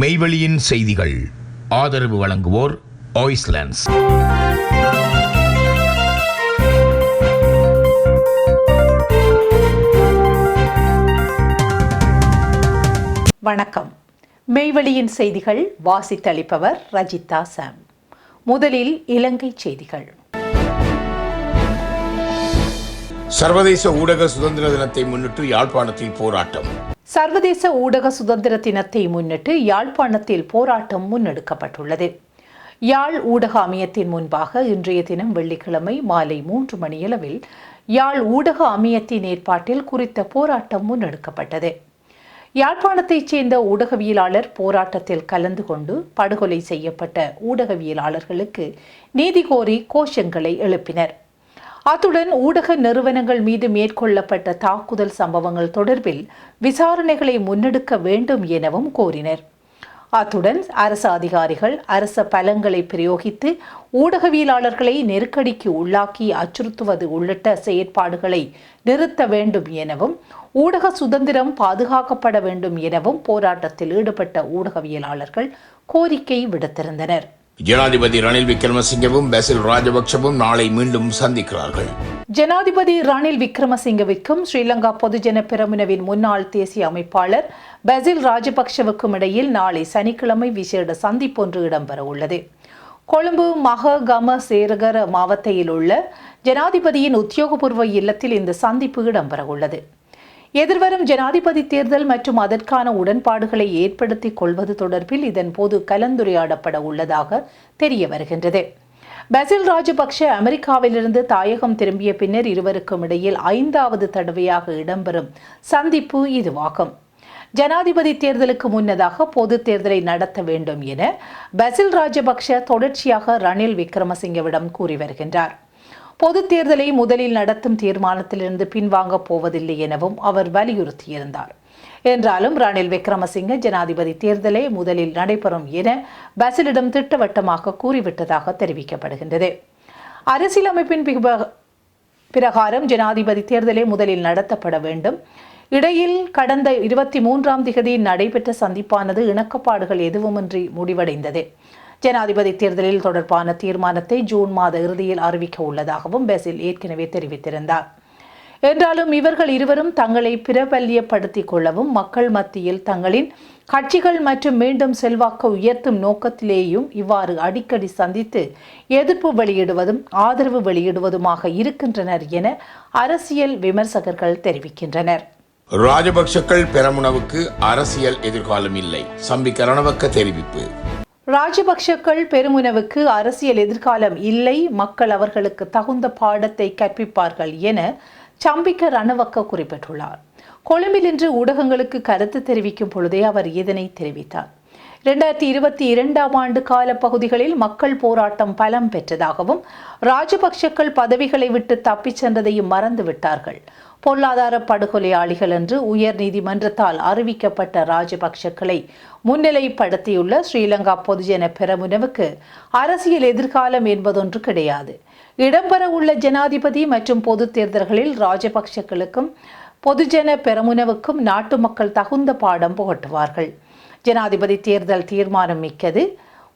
மெய்வெளியின் செய்திகள். ஆதரவு வழங்குவோர் ஆய்ஸ்லாண்ட்ஸ் வணக்கம். மெய்வெளியின் செய்திகள் வாசித்தளிப்பவர் ரஜிதா சாம். முதலில் இலங்கை செய்திகள். சர்வதேச ஊடக சுதந்திர தினத்தை முன்னிட்டு யாழ்ப்பாணத்தில் போராட்டம். சர்வதேச ஊடக சுதந்திர தினத்தை முன்னிட்டு யாழ்ப்பாணத்தில் போராட்டம் முன்னெடுக்கப்பட்டுள்ளது. யாழ் ஊடக அமையத்தின் முன்பாக இன்றைய தினம் வெள்ளிக்கிழமை மாலை மூன்று மணியளவில் யாழ் ஊடக அமையத்தின் ஏற்பாட்டில் குறித்த போராட்டம் முன்னெடுக்கப்பட்டது. யாழ்ப்பாணத்தைச் சேர்ந்த ஊடகவியலாளர் போராட்டத்தில் கலந்து கொண்டு படுகொலை செய்யப்பட்ட ஊடகவியலாளர்களுக்கு நீதி கோரி கோஷங்களை எழுப்பினர். அத்துடன் ஊடக நிறுவனங்கள் மீது மேற்கொள்ளப்பட்ட தாக்குதல் சம்பவங்கள் தொடர்பில் விசாரணைகளை முன்னெடுக்க வேண்டும் எனவும் கோரினர். அத்துடன் அரசு அதிகாரிகள் அரச பலங்களை பிரயோகித்து ஊடகவியலாளர்களை நெருக்கடிக்கு உள்ளாக்கி அச்சுறுத்துவது உள்ளிட்ட செயற்பாடுகளை நிறுத்த வேண்டும் எனவும் ஊடக சுதந்திரம் பாதுகாக்கப்பட வேண்டும் எனவும் போராட்டத்தில் ஈடுபட்ட ஊடகவியலாளர்கள் கோரிக்கை விடுத்திருந்தனர். ஜனாதிபதி ரணில் விக்ரமசிங்கவும் பெசில் ராஜபக்சவும் நாளை மீண்டும் சந்திக்கிறார்கள். ஜனாதிபதி ரணில் விக்ரமசிங்கவிற்கும் ஸ்ரீலங்கா பொதுஜன பெரமுனவின் முன்னாள் தேசிய அமைப்பாளர் பெசில் ராஜபக்ஷவுக்கும் இடையில் நாளை சனிக்கிழமை விசேட சந்திப்பொன்று இடம்பெற உள்ளது கொழும்பு மககம சேரகர மாவட்டத்தில் உள்ள ஜனாதிபதியின் உத்தியோகபூர்வ இல்லத்தில் இந்த சந்திப்பு இடம்பெற உள்ளது எதிர்வரும் ஜனாதிபதி தேர்தல் மற்றும் அதற்கான உடன்பாடுகளை ஏற்படுத்திக் கொள்வது தொடர்பில் இதன் போது கலந்துரையாடப்பட உள்ளதாக தெரிய வருகின்றது. பசில் ராஜபக்ஷ அமெரிக்காவிலிருந்து தாயகம் திரும்பிய பின்னர் இருவருக்கும் இடையில் ஐந்தாவது தடவையாக இடம்பெறும் சந்திப்பு இதுவாகும். ஜனாதிபதி தேர்தலுக்கு முன்னதாக பொது தேர்தலை நடத்த வேண்டும் என பசில் ராஜபக்ஷ தொடர்ச்சியாக ரணில் விக்ரமசிங்கவிடம் கூறி வருகின்றார். பொது தேர்தலை முதலில் நடத்தும் தீர்மானத்திலிருந்து பின்வாங்கப் போவதில்லை எனவும் அவர் வலியுறுத்தியிருந்தார். என்றாலும் ரணில் விக்ரமசிங்க ஜனாதிபதி தேர்தலே முதலில் நடைபெறும் என பசிலிடம் திட்டவட்டமாக கூறிவிட்டதாக தெரிவிக்கப்படுகின்றது. அரசியலமைப்பின் பிரகாரம் ஜனாதிபதி தேர்தலே முதலில் நடத்தப்பட வேண்டும். இடையில் கடந்த இருபத்தி மூன்றாம் திகதி நடைபெற்ற சந்திப்பானது இணக்கப்பாடுகள் எதுவுமின்றி முடிவடைந்தது. ஜனாதிபதி தேர்தலில் தொடர்பான தீர்மானத்தை ஜூன் மாத இறுதியில் அறிவிக்க உள்ளதாகவும் பெசில் ஏற்கனவே தெரிவித்திருந்தார். என்றாலும் இவர்கள் இருவரும் தங்களை பிரபல்யப்படுத்திக் கொள்ளவும் மக்கள் மத்தியில் தங்களின் கட்சிகள் மற்றும் மீண்டும் செல்வாக்க உயர்த்தும் நோக்கத்திலேயும் இவ்வாறு அடிக்கடி சந்தித்து எதிர்ப்பு வெளியிடுவதும் ஆதரவு வெளியிடுவதுமாக இருக்கின்றனர் என அரசியல் விமர்சகர்கள் தெரிவிக்கின்றனர். ராஜபக்சக்கள் பெரமுனவுக்கு அரசியல் எதிர்காலம் இல்லை. சம்பிக்க ரணவக்க தெரிவிப்பு. ராஜபக்ஷக்கள் பெருமுனவுக்கு அரசியல் எதிர்காலம் இல்லை மக்கள் அவர்களுக்கு தகுந்த பாடத்தை கற்பிப்பார்கள் என சம்பிக்க ரணவக்க குறிப்பிட்டுள்ளார். கொழும்பில் இன்று ஊடகங்களுக்கு கருத்து தெரிவிக்கும் பொழுதே அவர் இதனை தெரிவித்தார். இரண்டாயிரத்தி இருபத்தி இரண்டாம் ஆண்டு கால பகுதிகளில் மக்கள் போராட்டம் பலம் பெற்றதாகவும் ராஜபக்ஷக்கள் பதவிகளை விட்டு தப்பிச் சென்றதையும் மறந்து விட்டார்கள் பொருளாதார படுகொலையாளிகள் என்று உயர் நீதிமன்றத்தால் அறிவிக்கப்பட்ட ராஜபக்ஷக்களை முன்னிலைப்படுத்தியுள்ள ஸ்ரீலங்கா பொதுஜன பெரமுனவுக்கு அரசியல் எதிர்காலம் என்பதொன்று கிடையாது. இடம்பெற உள்ள ஜனாதிபதி மற்றும் பொது தேர்தல்களில் ராஜபக்ஷக்களுக்கும் பொதுஜன பெரமுனவுக்கும் நாட்டு மக்கள் தகுந்த பாடம் புகட்டுவார்கள். ஜனாதிபதி தேர்தல் தீர்மானம் மிக்கது.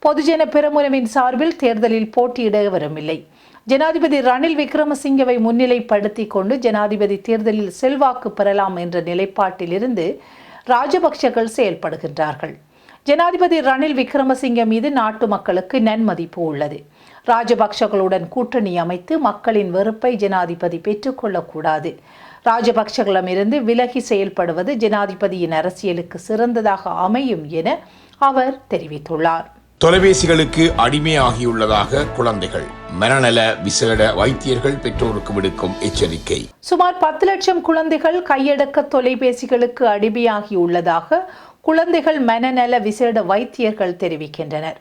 பொதுஜன பெரமுனவின் சார்பில் தேர்தலில் போட்டியிட வரவில்லை ஜனாதிபதி ரணில் விக்ரமசிங்கவை முன்னிலைப்படுத்தி கொண்டு ஜனாதிபதி தேர்தலில் செல்வாக்கு பெறலாம் என்ற நிலைப்பாட்டிலிருந்து ராஜபக்ஷகள் செயல்படுகின்றார்கள். ஜனாதிபதி ரணில் விக்ரமசிங்க மீது நாட்டு மக்களுக்கு நன்மதிப்பு உள்ளது. ராஜபக்ஷகளுடன் கூட்டணி அமைத்து மக்களின் வெறுப்பை ஜனாதிபதி பெற்றுக்கொள்ளக்கூடாது ராஜபக்ஷகளிடமிருந்து விலகி செயல்படுவது ஜனாதிபதியின் அரசியலுக்கு சிறந்ததாக அமையும் என அவர் தெரிவித்துள்ளார். தொலைபேசிகளுக்கு அடிமையாகியுள்ளதாக குழந்தைகள். மனநல விசேட வைத்தியர்கள் பெற்றோருக்கு விடுக்கும் எச்சரிக்கை. சுமார் பத்து லட்சம் குழந்தைகள் கையடக்க தொலைபேசிகளுக்கு அடிமையாகியுள்ளதாக குழந்தைகள் மனநல விசேட வைத்தியர்கள் தெரிவிக்கின்றனர்.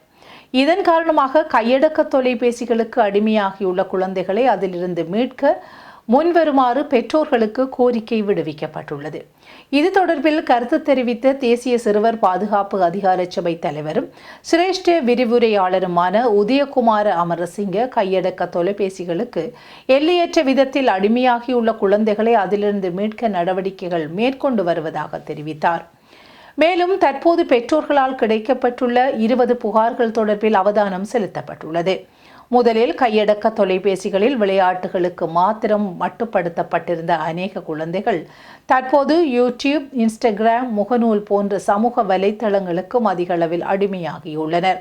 இதன் காரணமாக கையடக்க தொலைபேசிகளுக்கு அடிமையாகியுள்ள குழந்தைகளை அதிலிருந்து மீட்க முன்வருமாறு பெற்றோர்களுக்கு கோரிக்கை விடுவிக்கப்பட்டுள்ளது. இது தொடர்பில் கருத்து தெரிவித்த தேசிய சிறுவர் பாதுகாப்பு அதிகார சபை தலைவரும் சிரேஷ்ட விரிவுரையாளருமான உதயகுமார அமரசிங்க கையடக்க தொலைபேசிகளுக்கு எல்லையற்ற விதத்தில் அடிமையாகியுள்ள குழந்தைகளை அதிலிருந்து மீட்க நடவடிக்கைகள் மேற்கொண்டு வருவதாக தெரிவித்தார். மேலும் தற்போது பெற்றோர்களால் கிடைக்கப்பட்டுள்ள இருபது புகார்கள் தொடர்பில் அவதானம் செலுத்தப்பட்டுள்ளது. முதலில் கையடக்க தொலைபேசிகளில் விளையாட்டுகளுக்கு மாத்திரம் மட்டுப்படுத்தப்பட்டிருந்த அநேக குழந்தைகள் தற்போது யூடியூப் இன்ஸ்டாகிராம் முகநூல் போன்ற சமூக வலைத்தளங்களுக்கும் அதிக அளவில் அடிமையாகியுள்ளனர்.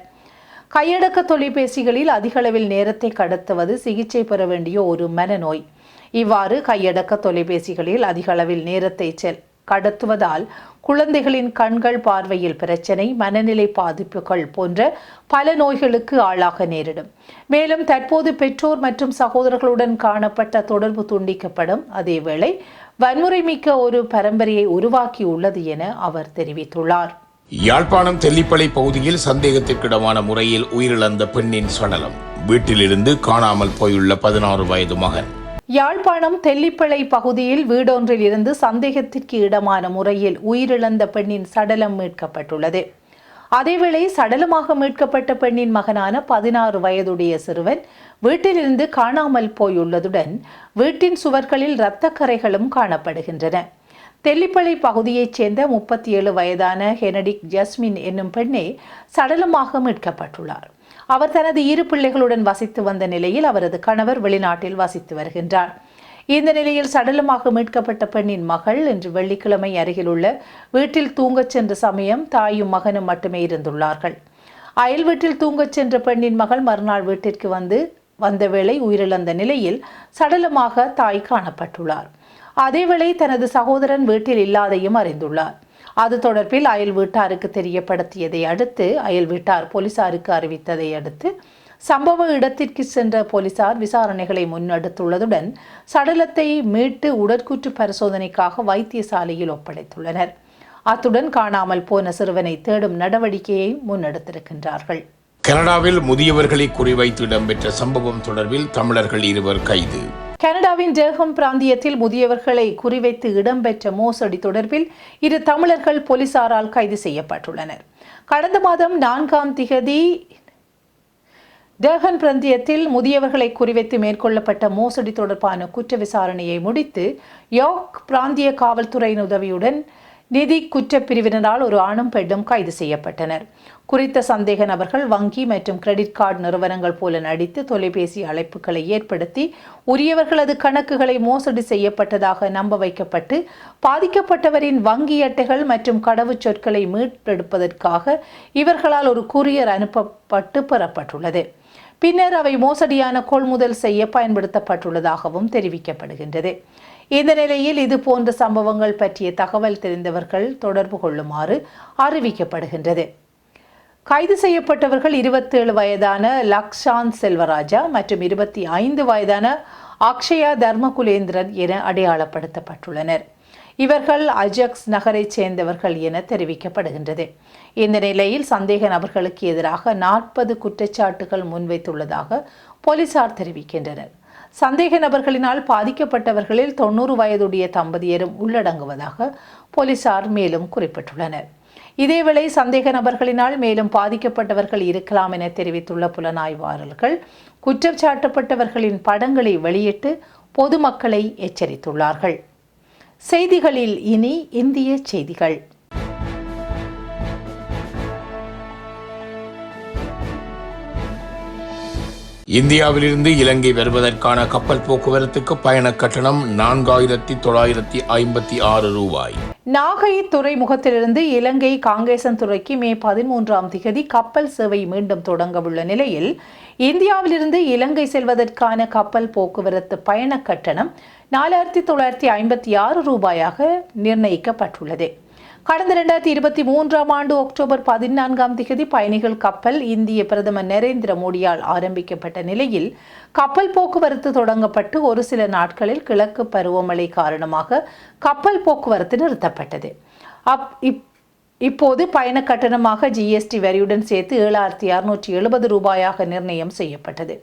கையடக்க தொலைபேசிகளில் அதிகளவில் நேரத்தை கடத்துவது சிகிச்சை பெற வேண்டிய ஒரு மனநோய். இவ்வாறு கையடக்க தொலைபேசிகளில் அதிகளவில் நேரத்தை செல் கடத்துவதால் குழந்தைகளின் கண்கள் பார்வையில் பிரச்சனை மனநிலை பாதிப்புகள் போன்ற பல நோய்களுக்கு ஆளாக நேரிடும். மேலும் தற்போது பெற்றோர் மற்றும் சகோதரர்களுடன் காணப்பட்ட தொடர்பு துண்டிக்கப்படும். அதேவேளை வன்முறை மிக்க ஒரு பரம்பரையை உருவாக்கியுள்ளது என அவர் தெரிவித்துள்ளார். யாழ்ப்பாணம் தெல்லிப்பளை பகுதியில் சந்தேகத்திற்கிடமான முறையில் உயிரிழந்த பெண்ணின் சடலம். வீட்டிலிருந்து காணாமல் போயுள்ள பதினாறு வயது மகன். யாழ்ப்பாணம் தெல்லிப்பளை பகுதியில் வீடொன்றில் இருந்து சந்தேகத்திற்கு இடமான முறையில் உயிரிழந்த பெண்ணின் சடலம் மீட்கப்பட்டுள்ளது. அதேவேளை சடலமாக மீட்கப்பட்ட பெண்ணின் மகனான பதினாறு வயதுடைய சிறுவன் வீட்டிலிருந்து காணாமல் போயுள்ளதுடன் வீட்டின் சுவர்களில் இரத்தக்கரைகளும் காணப்படுகின்றன. தெல்லிப்பளை பகுதியைச் சேர்ந்த முப்பத்தி ஏழு வயதான ஹெனடிக் ஜஸ்மின் என்னும் பெண்ணே சடலமாக மீட்கப்பட்டுள்ளார். அவர் தனது இரு பிள்ளைகளுடன் வசித்து வந்த நிலையில் அவரது கணவர் வெளிநாட்டில் வசித்து வருகின்றார். இந்த நிலையில் சடலமாக மீட்கப்பட்ட பெண்ணின் மகள் இன்று வெள்ளிக்கிழமை அருகிலுள்ள வீட்டில் தூங்கச் சென்ற சமயம் தாயும் மகனும் மட்டுமே இருந்துள்ளார்கள். அயல் வீட்டில் தூங்கச் சென்ற பெண்ணின் மகள் மறுநாள் வீட்டிற்கு வந்து வந்த வேளை உயிரிழந்த நிலையில் சடலமாக தாய் காணப்பட்டுள்ளார். அதேவேளை தனது சகோதரன் வீட்டில் இல்லாதையும் அறிந்துள்ளார். அது தொடர்பில் அயல் வீட்டாருக்கு தெரியப்படுத்தியதை அடுத்து அயல் வீட்டார் போலீசாருக்கு அறிவித்ததை அடுத்து சம்பவ இடத்திற்கு சென்ற போலீசார் விசாரணைகளை முன்னெடுத்துள்ளதுடன் சடலத்தை மீட்டு உடற்கூற்று பரிசோதனைக்காக வைத்தியசாலையில் ஒப்படைத்துள்ளனர். அத்துடன் காணாமல் போன சிறுவனை தேடும் நடவடிக்கையை முன்னெடுத்திருக்கின்றார்கள். கனடாவில் முதியவர்களை குறிவைத்து இடம்பெற்ற சம்பவம் தொடர்பில் தமிழர்கள் இருவர் கைது. கனடாவின் ஜெர்ஹம் பிராந்தியத்தில் முதியவர்களை குறிவைத்து இடம்பெற்ற மோசடி தொடர்பில் இரு தமிழர்கள் போலீசாரால் கைது செய்யப்பட்டுள்ளனர். கடந்த மாதம் நான்காம் திகதி டர்ஹன் பிராந்தியத்தில் முதியவர்களை குறிவைத்து மேற்கொள்ளப்பட்ட மோசடி தொடர்பான குற்ற விசாரணையை முடித்து யோர்க் பிராந்திய காவல்துறையின் உதவியுடன் நிதி குற்றப் பிரிவினரால் ஒரு ஆணும் பெண்ணும் கைது செய்யப்பட்டனர். குறித்த சந்தேக நபர்கள் வங்கி மற்றும் கிரெடிட் கார்டு நிறுவனங்கள் போல நடித்து தொலைபேசி அழைப்புகளை ஏற்படுத்தி உரியவர்களது கணக்குகளை மோசடி செய்யப்பட்டதாக நம்ப வைக்கப்பட்டு பாதிக்கப்பட்டவரின் வங்கி அட்டைகள் மற்றும் கடவுச்சொற்களை மீட்டெடுப்பதற்காக இவர்களால் ஒரு கூரியர் அனுப்பப்பட்டு பெறப்பட்டுள்ளது. பின்னர் அவை மோசடியான கொள்முதல் செய்ய பயன்படுத்தப்பட்டுள்ளதாகவும் தெரிவிக்கப்படுகின்றது. இந்த நிலையில் இது போன்ற சம்பவங்கள் பற்றிய தகவல் தெரிந்தவர்கள் தொடர்பு கொள்ளுமாறு அறிவிக்கப்படுகின்றது. கைது செய்யப்பட்டவர்கள் இருபத்தேழு வயதான லக்ஷாந்த் செல்வராஜா மற்றும் இருபத்தி ஐந்து வயதான அக்ஷயா தர்மகுலேந்திரன் என அடையாளப்படுத்தப்பட்டுள்ளனர். இவர்கள் அஜக்ஸ் நகரைச் சேர்ந்தவர்கள் என தெரிவிக்கப்படுகின்றது. இந்த நிலையில் சந்தேக நபர்களுக்கு எதிராக நாற்பது குற்றச்சாட்டுகள் முன்வைத்துள்ளதாக போலீசார் தெரிவிக்கின்றனர். சந்தேக நபர்களினால் பாதிக்கப்பட்டவர்களில் தொண்ணூறு வயதுடைய தம்பதியரும் உள்ளடங்குவதாக போலீசார் மேலும் குறிப்பிட்டுள்ளனர். இதேவேளை சந்தேக நபர்களினால் மேலும் பாதிக்கப்பட்டவர்கள் இருக்கலாம் என தெரிவித்துள்ள புலனாய்வாளர்கள் குற்றம் சாட்டப்பட்டவர்களின் படங்களை வெளியிட்டு பொதுமக்களை எச்சரித்துள்ளார்கள். செய்திகளில் இனி இந்திய செய்திகள். இந்தியாவிலிருந்து இலங்கை வருவதற்கான கப்பல் போக்குவரத்துக்கு பயண கட்டணம் நான்காயிரத்தி தொள்ளாயிரத்தி ஐம்பத்தி ஆறு ரூபாய். நாகை துறைமுகத்திலிருந்து இலங்கை காங்கேசன் துறைக்கு மே பதிமூன்றாம் திகதி கப்பல் சேவை மீண்டும் தொடங்கவுள்ள நிலையில் இந்தியாவிலிருந்து இலங்கை செல்வதற்கான கப்பல் போக்குவரத்து பயண கட்டணம் நாலாயிரத்தி தொள்ளாயிரத்தி ஐம்பத்தி ஆறு ரூபாயாக நிர்ணயிக்கப்பட்டுள்ளது. கடந்த இரண்டாயிரத்தி இருபத்தி மூன்றாம் ஆண்டு அக்டோபர் பதினான்காம் திகதி பயணிகள் கப்பல் இந்திய பிரதமர் நரேந்திர மோடியால் ஆரம்பிக்கப்பட்ட நிலையில் கப்பல் போக்குவரத்து தொடங்கப்பட்டு ஒரு சில நாட்களில் கிழக்கு பருவமழை காரணமாக கப்பல் போக்குவரத்து நிறுத்தப்பட்டது. அப் இப் இப்போது பயண கட்டணமாக ஜிஎஸ்டி வரியுடன் சேர்த்து ஏழாயிரத்தி அறுநூற்றி எழுபது ரூபாயாக நிர்ணயம் செய்யப்பட்டது.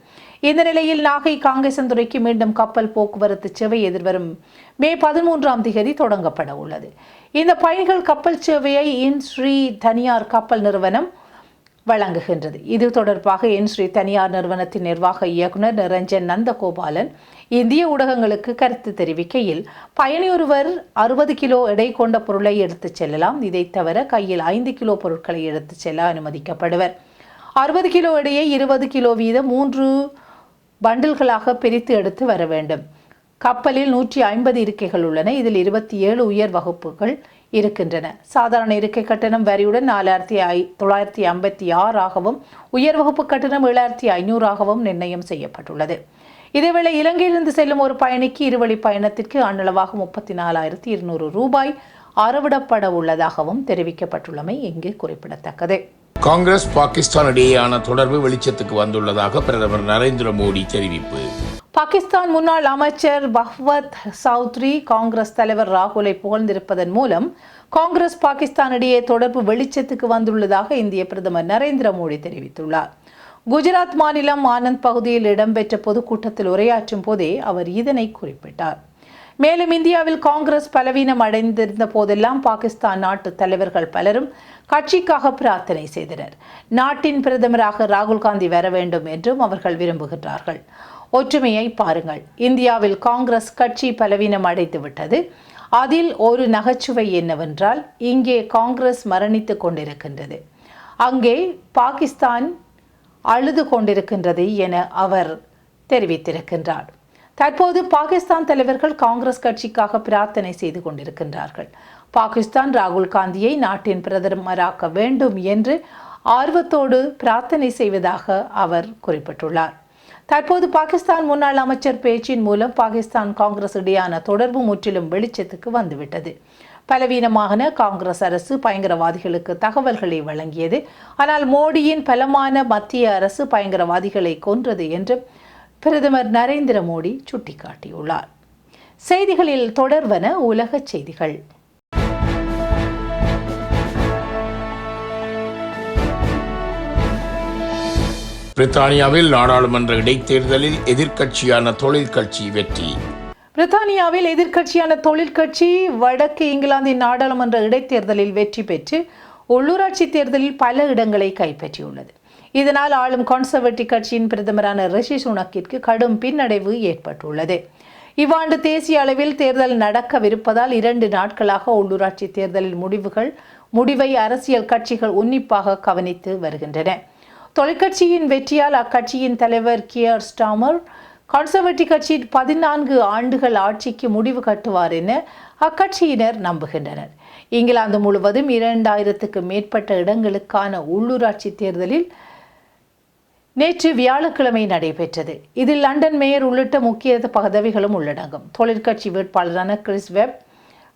இந்த நிலையில் நாகை காங்கேசந்துறைக்கு மீண்டும் கப்பல் போக்குவரத்து சேவை எதிர்வரும் மே பதிமூன்றாம் திகதி தொடங்கப்பட உள்ளது. இந்த பயணிகள் கப்பல் சேவையை இன் ஸ்ரீ தனியார் கப்பல் நிறுவனம் வழங்குகின்றது. இது தொடர்பாக என் ஸ்ரீ தனியார் நிறுவனத்தின் நிர்வாக இயக்குனர் நிரஞ்சன் நந்தகோபாலன் இந்திய ஊடகங்களுக்கு கருத்து தெரிவிக்கையில் பயணியொருவர் அறுபது கிலோ எடை கொண்ட பொருளை எடுத்துச் செல்லலாம். இதை தவிர கையில் ஐந்து கிலோ பொருட்களை எடுத்துச் செல்ல அனுமதிக்கப்படுவர். அறுபது கிலோ எடையை இருபது கிலோ வீதம் மூன்று பண்டில்களாக பிரித்து எடுத்து வர வேண்டும். கப்பலில் நூற்றி ஐம்பது இருக்கைகள் உள்ளன. இதில் இருபத்தி ஏழு உயர் வகுப்புகள் இருக்கின்றன. சாதாரண இருக்கை கட்டணம் வரியுடன் நாலாயிரத்தி ஐ தொள்ளாயிரத்தி ஐம்பத்தி ஆறாகவும் உயர் வகுப்பு கட்டணம் ஏழாயிரத்தி ஐநூறாகவும் நிர்ணயம் செய்யப்பட்டுள்ளது. இதேவேளை இலங்கையிலிருந்து செல்லும் ஒரு பயணிக்கு இருவழி பயணத்திற்கு அண்ணளவாக முப்பத்தி நாலாயிரத்தி இருநூறு ரூபாய் அறவிடப்பட உள்ளதாகவும் தெரிவிக்கப்பட்டுள்ளமை இங்கு குறிப்பிடத்தக்கது. காங்கிரஸ் பாகிஸ்தான் இடையேயான தொடர்பு வெளிச்சத்துக்கு வந்துள்ளதாக பிரதமர் நரேந்திர மோடி தெரிவிப்பு. பாகிஸ்தான் முன்னாள் அமைச்சர் பஹ்வத் சௌத்ரி காங்கிரஸ் தலைவர் ராகுலை புகழ்ந்திருப்பதன் மூலம் காங்கிரஸ் பாகிஸ்தான் இடையே தொடர்பு வெளிச்சத்துக்கு வந்துள்ளதாக இந்திய பிரதமர் நரேந்திர மோடி தெரிவித்துள்ளார். குஜராத் மாநிலம் ஆனந்த் பகுதியில் இடம்பெற்ற பொதுக்கூட்டத்தில் உரையாற்றும் போதே அவர் இதனை குறிப்பிட்டார். மேலும் இந்தியாவில் காங்கிரஸ் பலவீனம் அடைந்திருந்த போதெல்லாம் பாகிஸ்தான் நாட்டு தலைவர்கள் பலரும் கட்சிக்காக பிரார்த்தனை செய்தனர். நாட்டின் பிரதமராக ராகுல் காந்தி வர வேண்டும் என்றும் அவர்கள் விரும்புகிறார்கள் ஒற்றுமையை பாருங்கள். இந்தியாவில் காங்கிரஸ் கட்சி பலவீனம் அடைந்து விட்டது அதில் ஒரு நகைச்சுவை என்னவென்றால் இங்கே காங்கிரஸ் மரணித்து கொண்டிருக்கின்றது. அங்கே பாகிஸ்தான் அழுது கொண்டிருக்கின்றது என அவர் தெரிவித்திருக்கின்றார். தற்போது பாகிஸ்தான் தலைவர்கள் காங்கிரஸ் கட்சிக்காக பிரார்த்தனை செய்து கொண்டிருக்கின்றார்கள். பாகிஸ்தான் ராகுல் காந்தியை நாட்டின் பிரதமராக்க வேண்டும் என்று ஆர்வத்தோடு பிரார்த்தனை செய்வதாக அவர் குறிப்பிட்டுள்ளார். தற்போது பாகிஸ்தான் முன்னாள் அமைச்சர் பேச்சின் மூலம் பாகிஸ்தான் காங்கிரஸ் இடையான தொடர்பு முற்றிலும் வெளிச்சத்துக்கு வந்துவிட்டது. பலவீனமான காங்கிரஸ் அரசு பயங்கரவாதிகளுக்கு தகவல்களை வழங்கியது. ஆனால் மோடியின் பலமான மத்திய அரசு பயங்கரவாதிகளை கொன்றது என்று பிரதமர் நரேந்திர மோடி சுட்டிக்காட்டியுள்ளார். செய்திகளில் தொடர்வன உலக செய்திகள். பிரித்தானியாவில் நாடாளுமன்ற இடைத்தேர்தலில் எதிர்க்கட்சியான தொழிற்கட்சி வெற்றி. பிரித்தானியாவில் எதிர்க்கட்சியான தொழிற்கட்சி வடக்கு இங்கிலாந்தின் நாடாளுமன்ற இடைத்தேர்தலில் வெற்றி பெற்று உள்ளூராட்சி தேர்தலில் பல இடங்களை கைப்பற்றியுள்ளது. இதனால் ஆளும் கான்சர்வேட்டிவ் கட்சியின் பிரதமரான ரிஷி சுனக்கிற்கு கடும் பின்னடைவு ஏற்பட்டுள்ளது. இவ்வாண்டு தேசிய அளவில் தேர்தல் நடக்கவிருப்பதால் இரண்டு நாட்களாக உள்ளூராட்சி தேர்தலில் முடிவுகள் முடிவை அரசியல் கட்சிகள் உன்னிப்பாக கவனித்து வருகின்றன. தொழிற்கட்சியின் வெற்றியால் அக்கட்சியின் தலைவர் கியர் ஸ்டாமர் கன்சர்வேட்டிவ் கட்சியின் பதினான்கு ஆண்டுகள் ஆட்சிக்கு முடிவு கட்டுவார் என அக்கட்சியினர் நம்புகின்றனர். இங்கிலாந்து முழுவதும் இரண்டாயிரத்துக்கு மேற்பட்ட இடங்களுக்கான உள்ளூராட்சி தேர்தலில் நேற்று வியாழக்கிழமை நடைபெற்றது. இதில் லண்டன் மேயர் உள்ளிட்ட முக்கிய பதவிகளும் உள்ளடங்கும். தொழிற்கட்சி வேட்பாளரான கிறிஸ் வெப்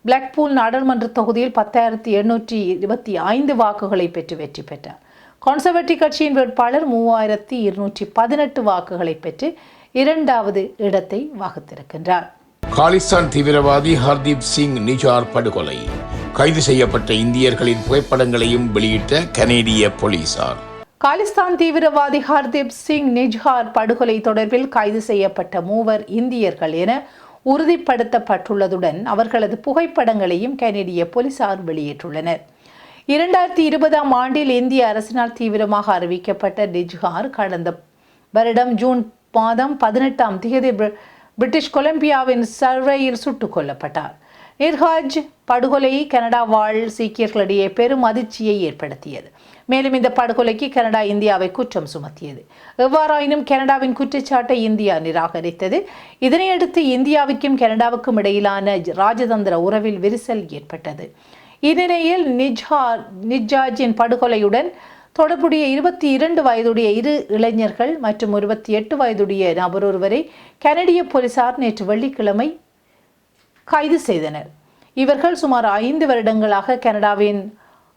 பிளாக்பூல் நாடாளுமன்ற தொகுதியில் பத்தாயிரத்தி எண்ணூற்றி இருபத்தி ஐந்து வாக்குகளை பெற்று வெற்றி பெற்றார். கன்சர்வேட்டிவ் கட்சியின் வேட்பாளர் மூவாயிரத்தி இருநூற்றி பதினெட்டு வாக்குகளை பெற்று இரண்டாவது இடத்தை வகுத்திருக்கின்றார். காலிஸ்தான் தீவிரவாதி ஹர்தீப் சிங் நிஜார் படுகொலை. கைது செய்யப்பட்ட இந்தியர்களின் புகைப்படங்களையும் வெளியிட்ட கனேடிய போலீசார். காலிஸ்தான் தீவிரவாதி ஹர்தீப் சிங் நிஜ்ஹார் படுகொலை தொடர்பில் கைது செய்யப்பட்ட மூவர் இந்தியர்கள் என உறுதிப்படுத்தப்பட்டுள்ளதுடன் அவர்களது புகைப்படங்களையும் கனேடிய போலீசார் வெளியிட்டுள்ளனர். இரண்டாயிரத்தி இருபதாம் ஆண்டில் இந்திய அரசினால் தீவிரமாக அறிவிக்கப்பட்ட டிஜ்ஹார் கடந்த வருடம் ஜூன் மாதம் பதினெட்டாம் தேதி பிரிட்டிஷ் கொலம்பியாவின் சர்வேயில் சுட்டுக் கொல்லப்பட்டார். நிர்ஹாஜ் படுகொலை கனடா வாழ் சீக்கியர்களிடையே பெரும் அதிர்ச்சியை ஏற்படுத்தியது. மேலும் இந்த படுகொலைக்கு கனடா இந்தியாவை குற்றம் சுமத்தியது. எவ்வாறாயினும் கனடாவின் குற்றச்சாட்டை இந்தியா நிராகரித்தது. இதனையடுத்து இந்தியாவிற்கும் கனடாவுக்கும் இடையிலான ராஜதந்திர உறவில் விரிசல் ஏற்பட்டது. இந்நிலையில் நிஜ்ஹார் நிஜாஜின் படுகொலையுடன் தொடர்புடைய இருபத்தி இரண்டு வயதுடைய இரு இளைஞர்கள் மற்றும் இருபத்தி எட்டு வயதுடைய நபர் ஒருவரை கனடிய போலீசார் நேற்று வெள்ளிக்கிழமை கைது செய்தனர். இவர்கள் சுமார் ஐந்து வருடங்களாக கனடாவின்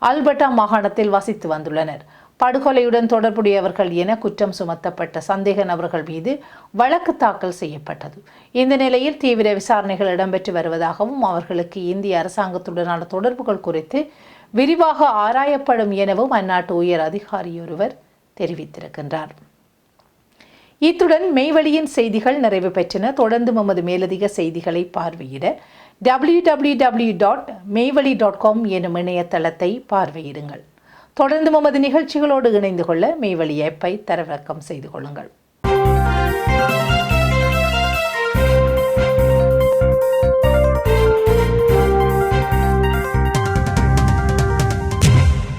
அல்பர்டா மாகாணத்தில் வசித்து வந்துள்ளனர். படுகொலையுடன் தொடர்புடையவர்கள் என குற்றம் சுமத்தப்பட்ட சந்தேக நபர்கள் மீது வழக்கு தாக்கல் செய்யப்பட்டது. இந்த நிலையில் தீவிர விசாரணைகள் இடம்பெற்று வருவதாகவும் அவர்களுக்கு இந்திய அரசாங்கத்துடனான தொடர்புகள் குறித்து விரிவாக ஆராயப்படும் எனவும் அந்நாட்டு உயர் அதிகாரியொருவர் தெரிவித்திருக்கின்றார். இத்துடன் மெய்வழியின் செய்திகள் நிறைவு பெற்றன. தொடர்ந்து நமது மேலதிக செய்திகளை பார்வையிட W W W dot Meivazhi dot com எனும் இணையதளத்தை பார்வையிடுங்கள். தொடர்ந்து நமது நிகழ்ச்சிகளோடு இணைந்து கொள்ள மெய்வழி ஏப்பை தரவிறக்கம் செய்து கொள்ளுங்கள்.